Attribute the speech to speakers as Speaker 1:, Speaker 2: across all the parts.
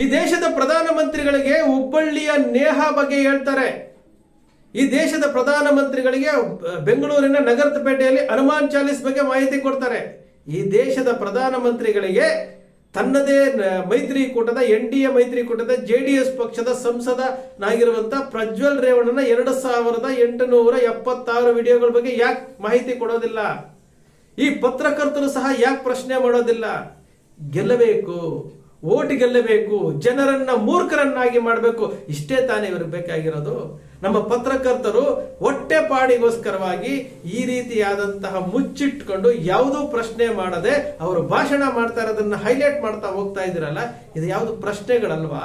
Speaker 1: ಈ ದೇಶದ ಪ್ರಧಾನಮಂತ್ರಿಗಳಿಗೆ ಹುಬ್ಬಳ್ಳಿಯ ನೇಹ ಬಗ್ಗೆ ಹೇಳ್ತಾರೆ. ಈ ದೇಶದ ಪ್ರಧಾನಮಂತ್ರಿಗಳಿಗೆ ಮಂತ್ರಿಗಳಿಗೆ ಬೆಂಗಳೂರಿನ ನಗರಪೇಟೆಯಲ್ಲಿ ಹನುಮಾನ್ ಚಾಲಿಸ್ ಬಗ್ಗೆ ಮಾಹಿತಿ ಕೊಡ್ತಾರೆ. ಈ ದೇಶದ ಪ್ರಧಾನಮಂತ್ರಿಗಳಿಗೆ ತನ್ನದೇ ಮೈತ್ರಿಕೂಟದ, ಎನ್ ಡಿ ಎ ಮೈತ್ರಿಕೂಟದ, ಜೆ ಡಿ ಎಸ್ ಪಕ್ಷದ ಸಂಸದನಾಗಿರುವಂಥ ಪ್ರಜ್ವಲ್ ರೇವಣ್ಣನ ಎರಡು ಸಾವಿರದ ಎಂಟುನೂರ ಎಪ್ಪತ್ತಾರು ವಿಡಿಯೋಗಳ ಬಗ್ಗೆ ಯಾಕೆ ಮಾಹಿತಿ ಕೊಡೋದಿಲ್ಲ? ಈ ಪತ್ರಕರ್ತರು ಸಹ ಯಾಕೆ ಪ್ರಶ್ನೆ ಮಾಡೋದಿಲ್ಲ? ಗೆಲ್ಲಬೇಕು. ಓಟ್ ಗೆಲ್ಲಬೇಕು, ಜನರನ್ನ ಮೂರ್ಖರನ್ನಾಗಿ ಮಾಡಬೇಕು, ಇಷ್ಟೇ ತಾನೇ ಇವ್ರಿಗೆ ಬೇಕಾಗಿರೋದು. ನಮ್ಮ ಪತ್ರಕರ್ತರು ಹೊಟ್ಟೆಪಾಡಿಗೋಸ್ಕರವಾಗಿ ಈ ರೀತಿಯಾದಂತಹ ಮುಚ್ಚಿಟ್ಕೊಂಡು ಯಾವುದೂ ಪ್ರಶ್ನೆ ಮಾಡದೆ ಅವರು ಭಾಷಣ ಮಾಡ್ತಾ ಇರೋದನ್ನ ಹೈಲೈಟ್ ಮಾಡ್ತಾ ಹೋಗ್ತಾ ಇದ್ದೀರಲ್ಲ, ಇದು ಯಾವುದು ಪ್ರಶ್ನೆಗಳಲ್ವಾ?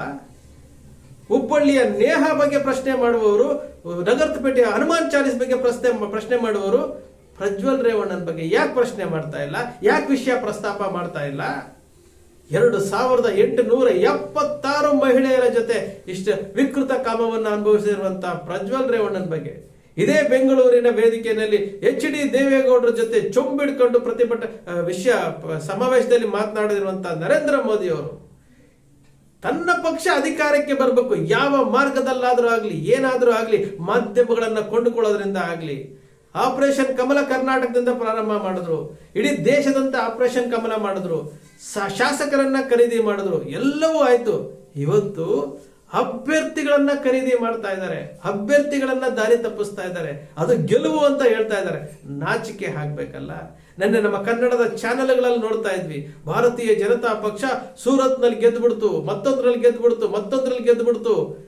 Speaker 1: ಹುಬ್ಬಳ್ಳಿಯ ನೇಹ ಬಗ್ಗೆ ಪ್ರಶ್ನೆ ಮಾಡುವವರು, ನಗರಪೇಟೆಯ ಹನುಮಾನ್ ಚಾಲೀಸ್ ಬಗ್ಗೆ ಪ್ರಶ್ನೆ ಪ್ರಶ್ನೆ ಮಾಡುವವರು ಪ್ರಜ್ವಲ್ ರೇವಣ್ಣನ ಬಗ್ಗೆ ಯಾಕೆ ಪ್ರಶ್ನೆ ಮಾಡ್ತಾ ಇಲ್ಲ? ಯಾಕೆ ವಿಷಯ ಪ್ರಸ್ತಾಪ ಮಾಡ್ತಾ ಇಲ್ಲ? ಎರಡು ಸಾವಿರದ ಎಂಟುನೂರ ಎಪ್ಪತ್ತಾರು ಮಹಿಳೆಯರ ಜೊತೆ ಇಷ್ಟು ವಿಕೃತ ಕಾಮವನ್ನು ಅನುಭವಿಸಿರುವಂತಹ ಪ್ರಜ್ವಲ್ ರೇವಣ್ಣನ ಬಗ್ಗೆ. ಇದೇ ಬೆಂಗಳೂರಿನ ವೇದಿಕೆಯಲ್ಲಿ ಎಚ್ ಡಿ ದೇವೇಗೌಡರ ಜೊತೆ ಚೊಂಬಿಡ್ಕೊಂಡು ಪ್ರತಿಭಟ ವಿಷಯ ಸಮಾವೇಶದಲ್ಲಿ ಮಾತನಾಡಿರುವಂತಹ ನರೇಂದ್ರ ಮೋದಿ ಅವರು, ತನ್ನ ಪಕ್ಷ ಅಧಿಕಾರಕ್ಕೆ ಬರಬೇಕು. ಯಾವ ಮಾರ್ಗದಲ್ಲಾದರೂ ಆಗಲಿ, ಏನಾದರೂ ಆಗಲಿ, ಮಾಧ್ಯಮಗಳನ್ನು ಕೊಂಡುಕೊಳ್ಳೋದ್ರಿಂದ ಆಗಲಿ. ಆಪರೇಷನ್ ಕಮಲ ಕರ್ನಾಟಕದಿಂದ ಪ್ರಾರಂಭ ಮಾಡಿದ್ರು. ಇಡೀ ದೇಶದಂತ ಆಪರೇಷನ್ ಕಮಲ ಮಾಡಿದ್ರು. ಶಾಸಕರನ್ನ ಖರೀದಿ ಮಾಡಿದ್ರು. ಎಲ್ಲವೂ ಆಯ್ತು. ಇವತ್ತು ಅಭ್ಯರ್ಥಿಗಳನ್ನ ಖರೀದಿ ಮಾಡ್ತಾ ಇದ್ದಾರೆ. ಅಭ್ಯರ್ಥಿಗಳನ್ನ ದಾರಿ ತಪ್ಪಿಸ್ತಾ ಇದ್ದಾರೆ. ಅದು ಗೆಲುವು ಅಂತ ಹೇಳ್ತಾ ಇದ್ದಾರೆ. ನಾಚಿಕೆ ಹಾಕ್ಬೇಕಲ್ಲ ನಿನ್ನೆ ನಮ್ಮ ಕನ್ನಡದ ಚಾನೆಲ್ಗಳಲ್ಲಿ ನೋಡ್ತಾ ಇದ್ವಿ. ಭಾರತೀಯ ಜನತಾ ಪಕ್ಷ ಸೂರತ್ನಲ್ಲಿ ಗೆದ್ದು ಬಿಡ್ತು ಮತ್ತೊಂದ್ರಲ್ಲಿ ಗೆದ್ದು ಬಿಡ್ತು ಮತ್ತೊಂದ್ರಲ್ಲಿ ಗೆದ್ದು ಬಿಡ್ತು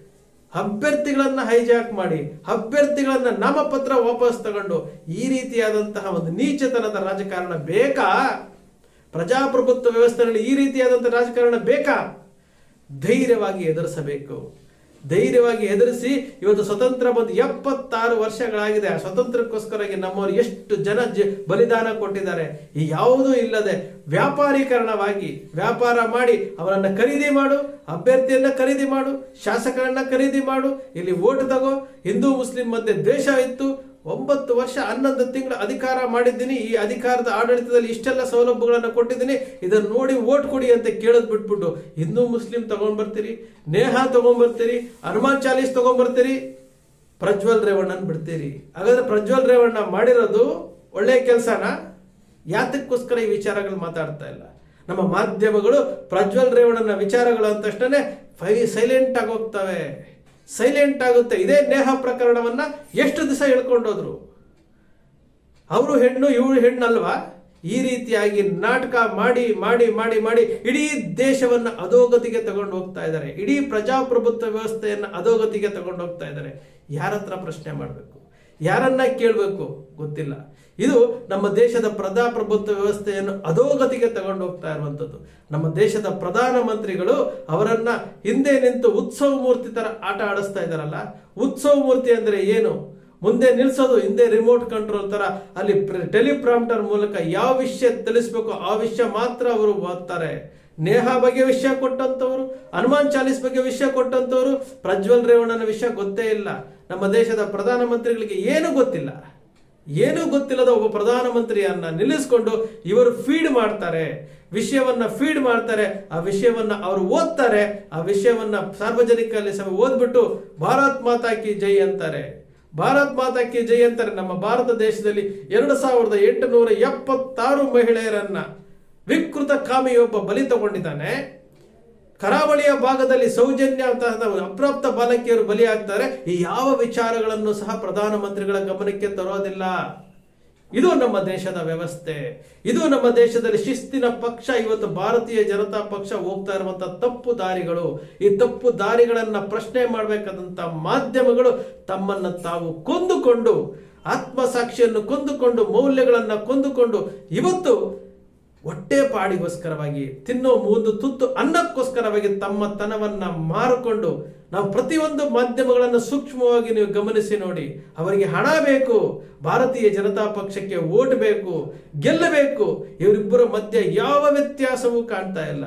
Speaker 1: ಅಭ್ಯರ್ಥಿಗಳನ್ನ ಹೈಜಾಕ್ ಮಾಡಿ, ಅಭ್ಯರ್ಥಿಗಳನ್ನ ನಾಮಪತ್ರ ವಾಪಸ್ ತಗೊಂಡು ಈ ರೀತಿಯಾದಂತಹ ಒಂದು ನೀಚತನದ ರಾಜಕಾರಣ ಬೇಕಾ? ಪ್ರಜಾಪ್ರಭುತ್ವ ವ್ಯವಸ್ಥೆಯಲ್ಲಿ ಈ ರೀತಿಯಾದಂಥ ರಾಜಕಾರಣ ಬೇಕಾ? ಧೈರ್ಯವಾಗಿ ಎದುರಿಸಬೇಕು. ಧೈರ್ಯವಾಗಿ ಎದುರಿಸಿ ಇವತ್ತು ಸ್ವತಂತ್ರ ಬಂದು ಎಪ್ಪತ್ತಾರು ವರ್ಷಗಳಾಗಿದೆ. ಆ ಸ್ವತಂತ್ರಕ್ಕೋಸ್ಕರವಾಗಿ ನಮ್ಮವರು ಎಷ್ಟು ಜನ ಬಲಿದಾನ ಕೊಟ್ಟಿದ್ದಾರೆ. ಈ ಯಾವುದೂ ಇಲ್ಲದೆ ವ್ಯಾಪಾರೀಕರಣವಾಗಿ ವ್ಯಾಪಾರ ಮಾಡಿ ಅವರನ್ನು ಖರೀದಿ ಮಾಡು, ಅಭ್ಯರ್ಥಿಯನ್ನ ಖರೀದಿ ಮಾಡು, ಶಾಸಕರನ್ನ ಖರೀದಿ ಮಾಡು, ಇಲ್ಲಿ ಓಟ್ ತಗೋ. ಹಿಂದೂ, ಮುಸ್ಲಿಂ ಮಧ್ಯೆ ದ್ವೇಷ ಇತ್ತು. ಒಂಬತ್ತು ವರ್ಷ ಹನ್ನೊಂದು ತಿಂಗಳು ಅಧಿಕಾರ ಮಾಡಿದ್ದೀನಿ. ಈ ಅಧಿಕಾರದ ಆಡಳಿತದಲ್ಲಿ ಇಷ್ಟೆಲ್ಲ ಸೌಲಭ್ಯಗಳನ್ನು ಕೊಟ್ಟಿದ್ದೀನಿ. ಇದನ್ನು ನೋಡಿ ಓಟ್ ಕೊಡಿ ಅಂತ ಕೇಳೋದು ಬಿಟ್ಬಿಟ್ಟು ಹಿಂದೂ ಮುಸ್ಲಿಂ ತಗೊಂಡ್ಬರ್ತೀರಿ ನೇಹ ತಗೊಂಡ್ಬರ್ತೀರಿ ಹನುಮಾನ್ ಚಾಲೀಸ್ ತಗೊಂಡ್ಬರ್ತೀರಿ ಪ್ರಜ್ವಲ್ ರೇವಣ್ಣನ್ ಬಿಡ್ತೀರಿ. ಹಾಗಾದ್ರೆ ಪ್ರಜ್ವಲ್ ರೇವಣ್ಣ ಮಾಡಿರೋದು ಒಳ್ಳೆ ಕೆಲಸನ? ಯಾತಕ್ಕೋಸ್ಕರ ಈ ವಿಚಾರಗಳು ಮಾತಾಡ್ತಾ ಇಲ್ಲ. ನಮ್ಮ ಮಾಧ್ಯಮಗಳು ಪ್ರಜ್ವಲ್ ರೇವಣ್ಣನ ವಿಚಾರಗಳು ಅಂದ ಫೈ ಸೈಲೆಂಟ್ ಆಗಿ ಹೋಗ್ತವೆ. ಸೈಲೆಂಟ್ ಆಗುತ್ತೆ. ಇದೇ ನೇಹ ಪ್ರಕರಣವನ್ನ ಎಷ್ಟು ದಿವಸ ಹೇಳ್ಕೊಂಡೋದ್ರು ಅವರು ಹೆಣ್ಣು, ಇವಳು ಹೆಣ್ಣಲ್ವಾ? ಈ ರೀತಿಯಾಗಿ ನಾಟಕ ಮಾಡಿ ಮಾಡಿ ಮಾಡಿ ಮಾಡಿ ಇಡೀ ದೇಶವನ್ನ ಅಧೋಗತಿಗೆ ತಗೊಂಡು ಹೋಗ್ತಾ ಇದ್ದಾರೆ. ಇಡೀ ಪ್ರಜಾಪ್ರಭುತ್ವ ವ್ಯವಸ್ಥೆಯನ್ನು ಅಧೋಗತಿಗೆ ತಗೊಂಡು ಹೋಗ್ತಾ ಇದ್ದಾರೆ. ಯಾರ ಹತ್ರ ಪ್ರಶ್ನೆ ಮಾಡಬೇಕು? ಯಾರನ್ನ ಕೇಳಬೇಕು? ಗೊತ್ತಿಲ್ಲ. ಇದು ನಮ್ಮ ದೇಶದ ಪ್ರಜಾಪ್ರಭುತ್ವ ವ್ಯವಸ್ಥೆಯನ್ನು ಅಧೋಗತಿಗೆ ತಗೊಂಡು ಹೋಗ್ತಾ ಇರುವಂಥದ್ದು. ನಮ್ಮ ದೇಶದ ಪ್ರಧಾನಮಂತ್ರಿಗಳು ಅವರನ್ನು ಹಿಂದೆ ನಿಂತು ಉತ್ಸವ ಮೂರ್ತಿ ಥರ ಆಟ ಆಡಿಸ್ತಾ ಇದ್ದಾರಲ್ಲ, ಉತ್ಸವ ಮೂರ್ತಿ ಅಂದ್ರೆ ಏನು? ಮುಂದೆ ನಿಲ್ಸೋದು, ಹಿಂದೆ ರಿಮೋಟ್ ಕಂಟ್ರೋಲ್ ತರ ಅಲ್ಲಿ ಟೆಲಿಪ್ರಾಂಪ್ಟರ್ ಮೂಲಕ ಯಾವ ವಿಷಯ ತಿಳಿಸ್ಬೇಕು, ಆ ವಿಷಯ ಮಾತ್ರ ಅವರು ಓದ್ತಾರೆ. ನೇಹ ಬಗ್ಗೆ ವಿಷಯ ಕೊಟ್ಟಂತವರು, ಹನುಮಾನ್ ಚಾಲಿಸ್ ಬಗ್ಗೆ ವಿಷಯ ಕೊಟ್ಟಂತವರು, ಪ್ರಜ್ವಲ್ ರೇವಣ್ಣನ ವಿಷಯ ಗೊತ್ತೇ ಇಲ್ಲ. ನಮ್ಮ ದೇಶದ ಪ್ರಧಾನಮಂತ್ರಿಗಳಿಗೆ ಏನು ಗೊತ್ತಿಲ್ಲ. ಏನೂ ಗೊತ್ತಿಲ್ಲದ ಒಬ್ಬ ಪ್ರಧಾನಮಂತ್ರಿಯನ್ನ ನಿಲ್ಲಿಸ್ಕೊಂಡು ಇವರು ಫೀಡ್ ಮಾಡ್ತಾರೆ. ವಿಷಯವನ್ನ ಫೀಡ್ ಮಾಡ್ತಾರೆ. ಆ ವಿಷಯವನ್ನ ಅವರು ಓದ್ತಾರೆ. ಆ ವಿಷಯವನ್ನ ಸಾರ್ವಜನಿಕರಲ್ಲಿ ಸಹ ಓದ್ಬಿಟ್ಟು ಭಾರತ್ ಮಾತಾ ಕಿ ಜೈ ಅಂತಾರೆ. ಭಾರತ್ ಮಾತಾ ಕಿ ಜೈ ಅಂತಾರೆ. ನಮ್ಮ ಭಾರತ ದೇಶದಲ್ಲಿ ಎರಡು ಸಾವಿರದ ಎಂಟುನೂರ ಎಪ್ಪತ್ತಾರು ಮಹಿಳೆಯರನ್ನ ವಿಕೃತ ಕಾಮಿಯೊಬ್ಬ ಬಲಿ ತಗೊಂಡಿದ್ದಾನೆ. ಕರಾವಳಿಯ ಭಾಗದಲ್ಲಿ ಸೌಜನ್ಯ ಅಪ್ರಾಪ್ತ ಬಾಲಕಿಯರು ಬಲಿಯಾಗ್ತಾರೆ. ಈ ಯಾವ ವಿಚಾರಗಳನ್ನು ಸಹ ಪ್ರಧಾನಮಂತ್ರಿಗಳ ಗಮನಕ್ಕೆ ತರೋದಿಲ್ಲ. ಇದು ನಮ್ಮ ದೇಶದ ವ್ಯವಸ್ಥೆ. ಇದು ನಮ್ಮ ದೇಶದಲ್ಲಿ ಶಿಸ್ತಿನ ಪಕ್ಷ. ಇವತ್ತು ಭಾರತೀಯ ಜನತಾ ಪಕ್ಷ ಹೋಗ್ತಾ ಇರುವಂತ ತಪ್ಪು ದಾರಿಗಳು. ಈ ತಪ್ಪು ದಾರಿಗಳನ್ನ ಪ್ರಶ್ನೆ ಮಾಡಬೇಕಾದಂತ ಮಾಧ್ಯಮಗಳು ತಮ್ಮನ್ನ ತಾವು ಕೊಂದುಕೊಂಡು, ಆತ್ಮಸಾಕ್ಷಿಯನ್ನು ಕೊಂದುಕೊಂಡು, ಮೌಲ್ಯಗಳನ್ನು ಕೊಂದುಕೊಂಡು ಇವತ್ತು ಹೊಟ್ಟೆ ಪಾಡಿಗೋಸ್ಕರವಾಗಿ, ತಿನ್ನೋ ಒಂದು ತುತ್ತು ಅನ್ನಕ್ಕೋಸ್ಕರವಾಗಿ ತಮ್ಮ ತನವನ್ನ ಮಾರಿಕೊಂಡು ನಾವು ಪ್ರತಿಯೊಂದು ಮಾಧ್ಯಮಗಳನ್ನು ಸೂಕ್ಷ್ಮವಾಗಿ ನೀವು ಗಮನಿಸಿ ನೋಡಿ. ಅವರಿಗೆ ಹಣ ಬೇಕು, ಭಾರತೀಯ ಜನತಾ ಪಕ್ಷಕ್ಕೆ ಓಟ್ ಬೇಕು, ಗೆಲ್ಲಬೇಕು, ಇವರಿಬ್ಬರ ಮಧ್ಯೆ ಯಾವ ವ್ಯತ್ಯಾಸವೂ ಕಾಣ್ತಾ ಇಲ್ಲ.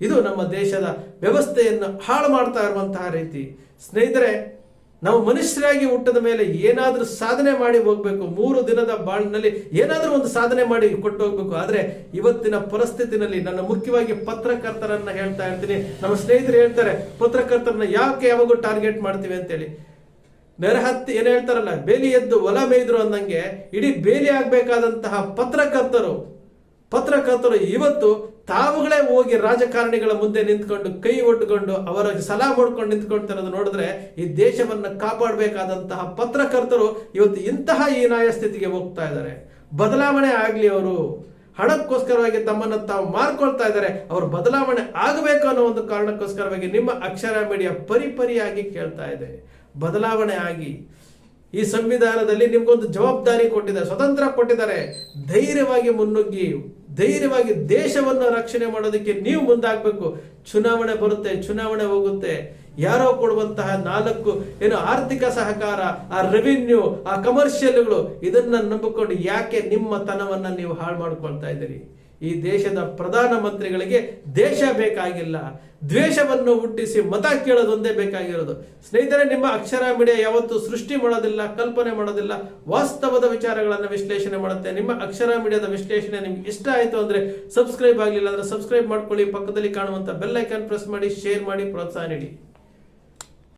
Speaker 1: ಇದು ನಮ್ಮ ದೇಶದ ವ್ಯವಸ್ಥೆಯನ್ನು ಹಾಳು ಮಾಡ್ತಾ ಇರುವಂತಹ ರೀತಿ. ಸ್ನೇಹಿತರೆ ನಾವು ಮನುಷ್ಯರಾಗಿ ಹುಟ್ಟದ ಮೇಲೆ ಏನಾದರೂ ಸಾಧನೆ ಮಾಡಿ ಹೋಗ್ಬೇಕು, ಮೂರು ದಿನದ ಬಾಳಿನಲ್ಲಿ ಏನಾದರೂ ಒಂದು ಸಾಧನೆ ಮಾಡಿ ಕೊಟ್ಟು ಹೋಗ್ಬೇಕು. ಆದರೆ ಇವತ್ತಿನ ಪರಿಸ್ಥಿತಿನಲ್ಲಿ ನನ್ನ ಮುಖ್ಯವಾಗಿ ಪತ್ರಕರ್ತರನ್ನ ಹೇಳ್ತಾ ಇರ್ತೀನಿ. ನಮ್ಮ ಸ್ನೇಹಿತರು ಹೇಳ್ತಾರೆ, ಪತ್ರಕರ್ತರನ್ನ ಯಾಕೆ ಯಾವಾಗೂ ಟಾರ್ಗೆಟ್ ಮಾಡ್ತೀವಿ ಅಂತೇಳಿ. ನೆರಹತ್ತಿ ಏನು ಹೇಳ್ತಾರಲ್ಲ, ಬೇಲಿ ಎದ್ದು ಹೊಲ ಮೇಯ್ದ್ರು ಅಂದಂಗೆ ಇಡೀ ಬೇಲಿ ಆಗಬೇಕಾದಂತಹ ಪತ್ರಕರ್ತರು ಪತ್ರಕರ್ತರು ಇವತ್ತು ತಾವುಗಳೇ ಹೋಗಿ ರಾಜಕಾರಣಿಗಳ ಮುಂದೆ ನಿಂತ್ಕೊಂಡು ಕೈ ಒಡ್ಕೊಂಡು ಅವರ ಸಲಹೆ ಮಾಡ್ಕೊಂಡು ನಿಂತ್ಕೊಳ್ತಿರೋದು ನೋಡಿದ್ರೆ ಈ ದೇಶವನ್ನ ಕಾಪಾಡಬೇಕಾದಂತಹ ಪತ್ರಕರ್ತರು ಇವತ್ತು ಇಂತಹ ಹೀನಾಯ ಸ್ಥಿತಿಗೆ ಹೋಗ್ತಾ ಇದ್ದಾರೆ. ಬದಲಾವಣೆ ಆಗಲಿ ಅವರು. ಹಣಕ್ಕೋಸ್ಕರವಾಗಿ ತಮ್ಮನ್ನು ತಾವು ಮಾರ್ಕೊಳ್ತಾ ಇದ್ದಾರೆ. ಅವರು ಬದಲಾವಣೆ ಆಗಬೇಕು ಅನ್ನೋ ಒಂದು ಕಾರಣಕ್ಕೋಸ್ಕರವಾಗಿ ನಿಮ್ಮ ಅಕ್ಷರ ಮೀಡಿಯಾ ಪರಿಪರಿಯಾಗಿ ಕೇಳ್ತಾ ಇದೆ. ಬದಲಾವಣೆ ಆಗಿ. ಈ ಸಂವಿಧಾನದಲ್ಲಿ ನಿಮ್ಗೊಂದು ಜವಾಬ್ದಾರಿ ಕೊಟ್ಟಿದ್ದಾರೆ. ಸ್ವತಂತ್ರ ಕೊಟ್ಟಿದ್ದಾರೆ. ಧೈರ್ಯವಾಗಿ ಮುನ್ನುಗ್ಗಿ. ಧೈರ್ಯವಾಗಿ ದೇಶವನ್ನು ರಕ್ಷಣೆ ಮಾಡೋದಕ್ಕೆ ನೀವು ಮುಂದಾಗಬೇಕು. ಚುನಾವಣೆ ಬರುತ್ತೆ, ಚುನಾವಣೆ ಹೋಗುತ್ತೆ. ಯಾರೋ ಕೊಡುವಂತಹ ನಾಲ್ಕು, ಏನು ಆರ್ಥಿಕ ಸಹಕಾರ, ಆ ರೆವಿನ್ಯೂ ಆ ಕಮರ್ಷಿಯಲ್ಗಳು ಇದನ್ನ ನಂಬಿಕೊಂಡು ಯಾಕೆ ನಿಮ್ಮ ತನವನ್ನ ನೀವು ಹಾಳು ಮಾಡ್ಕೊಳ್ತಾ ಇದ್ದೀರಿ? ಈ ದೇಶದ ಪ್ರಧಾನ ಮಂತ್ರಿಗಳಿಗೆ ದೇಶ ಬೇಕಾಗಿಲ್ಲ. ದ್ವೇಷವನ್ನು ಹುಟ್ಟಿಸಿ ಮತ ಕೇಳೋದೊಂದೇ ಬೇಕಾಗಿರೋದು. ಸ್ನೇಹಿತರೆ, ನಿಮ್ಮ ಅಕ್ಷರ ಮೀಡಿಯಾ ಯಾವತ್ತೂ ಸೃಷ್ಟಿ ಮಾಡೋದಿಲ್ಲ, ಕಲ್ಪನೆ ಮಾಡೋದಿಲ್ಲ. ವಾಸ್ತವದ ವಿಚಾರಗಳನ್ನು ವಿಶ್ಲೇಷಣೆ ಮಾಡುತ್ತೆ. ನಿಮ್ಮ ಅಕ್ಷರ ಮೀಡಿಯಾದ ವಿಶ್ಲೇಷಣೆ ನಿಮ್ಗೆ ಇಷ್ಟ ಆಯಿತು ಅಂದ್ರೆ ಸಬ್ಸ್ಕ್ರೈಬ್ ಆಗಲಿಲ್ಲ ಅಂದ್ರೆ ಸಬ್ಸ್ಕ್ರೈಬ್ ಮಾಡ್ಕೊಳ್ಳಿ. ಪಕ್ಕದಲ್ಲಿ ಕಾಣುವಂತ ಬೆಲ್ ಐಕಾನ್ ಪ್ರೆಸ್ ಮಾಡಿ, ಶೇರ್ ಮಾಡಿ, ಪ್ರೋತ್ಸಾಹ ನೀಡಿ.